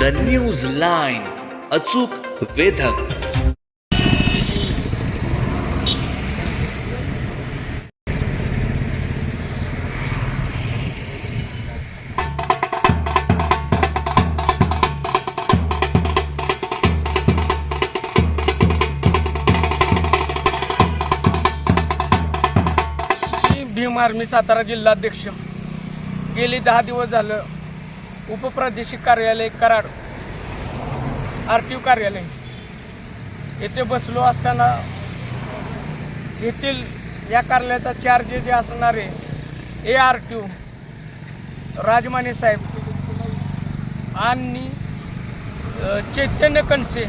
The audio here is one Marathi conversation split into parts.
द न्यूज लाईन अचूक वेधक. भीम आर्मी सातारा जिल्हाध्यक्ष. गेली दहा दिवस झालं. उपप्रादेशिक कार्यालय कराड आर टी ओ कार्यालय. येथे बसलो असताना येथील या कार्यालयाचा चार्ज जे असणारे A R T O Rajmane साहेब आणि चैतन्य कणसे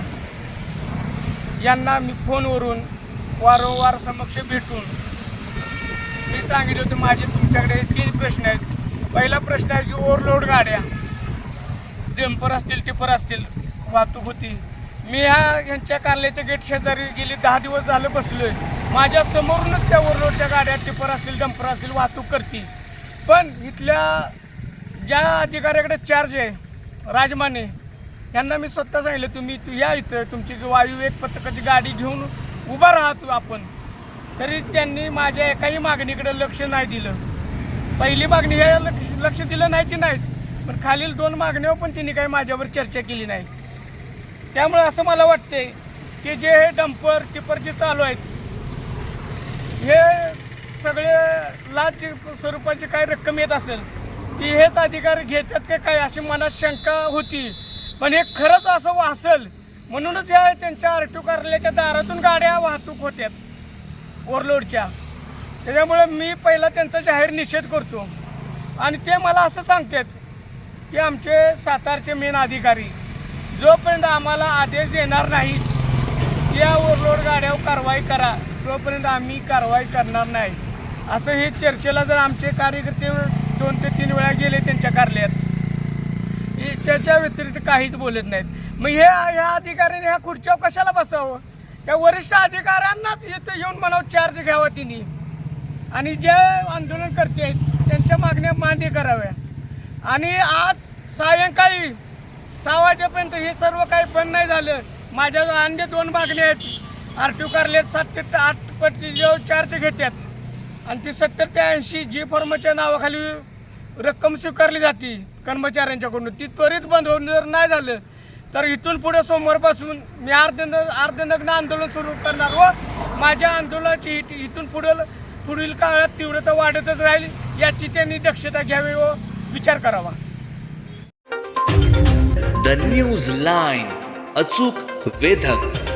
यांना मी फोनवरून वारंवार समक्ष भेटून मी सांगितलं होतं माझे तुमच्याकडे तीन प्रश्न आहेत. पहिला प्रश्न आहे की ओव्हरलोड गाड्या डेम्पर असतील टिपर असतील वाहतूक होती. मी ह्या यांच्या कार्यालयाच्या गेट शेजारी गेली दहा दिवस झालं बसलोय. माझ्या समोरूनच त्या ओरलोडच्या गाड्या टिपर असतील डंपर असतील वाहतूक करतील. पण इथल्या ज्या अधिकाऱ्याकडे चार्ज आहे राजमाने यांना मी स्वतः सांगितलं तुम्ही तू या इथं तुमची वायुवेग पथकाची गाडी घेऊन उभा राहा तू आपण. तरी त्यांनी माझ्या एकाही मागणीकडे लक्ष नाही दिलं. पहिली मागणी हे लक्ष लक्ष दिलं नाही की नाहीच. पण खालील दोन मागण्यावर पण त्यांनी काही माझ्यावर चर्चा केली नाही. त्यामुळे असं मला वाटते की जे हे डंपर टिपर जे चालू आहेत हे सगळे लाच स्वरूपाची काय रक्कम येत असेल ती हेच अधिकार घेतात का काय अशी मनात शंका होती. पण हे खरंच असं वासल म्हणूनच या त्यांच्या आरटीओ कार्यालयाच्या दारातून गाड्या वाहतूक होत्यात ओव्हरलोडच्या त्याच्यामुळे मी पहिला त्यांचा जाहीर निषेध करतो. आणि ते मला असं सांगतात की आमचे सातारचे मेन अधिकारी. जोपर्यंत आम्हाला आदेश देणार नाहीत या ओव्हरलोड गाड्यावर कारवाई करा. तोपर्यंत आम्ही कारवाई करणार नाही. असं हे चर्चेला जर आमचे कार्यकर्ते दोन ते तीन वेळा गेले त्यांच्या कार्यालयात हे त्याच्या व्यतिरिक्त काहीच बोलत नाहीत. मग हे ह्या अधिकाऱ्याने ह्या खुर्च्यावर कशाला बसावं? त्या वरिष्ठ अधिकाऱ्यांनाच इथं येऊन म्हणावं चार्ज घ्यावा तिने. आणि जे आंदोलन करते आहेत त्यांच्या मागण्या मान्य कराव्या. आणि आज सायंकाळी सहा वाजेपर्यंत हे सर्व काही बंद नाही झालं. माझ्या अन्य दोन मागण्या आहेत. आर टी ओ कार्यालयात सात ते आठ पटची जे चार्ज घेतात आणि ती सत्तर ते ऐंशी जी फॉर्मच्या नावाखाली रक्कम स्वीकारली जाते कर्मचाऱ्यांच्याकडून. ती त्वरित बंद होऊन जर नाही झालं तर इथून पुढे सोमवारपासून मी अर्ध अर्धनग्न आंदोलन सुरू करणार व माझ्या आंदोलनाची इथून पुढे पुढील काळात तीव्रता वाढतच राहील याची त्यांनी दक्षता घ्यावी व विचार करावा. द न्यूज लाईन अचूक वेधक.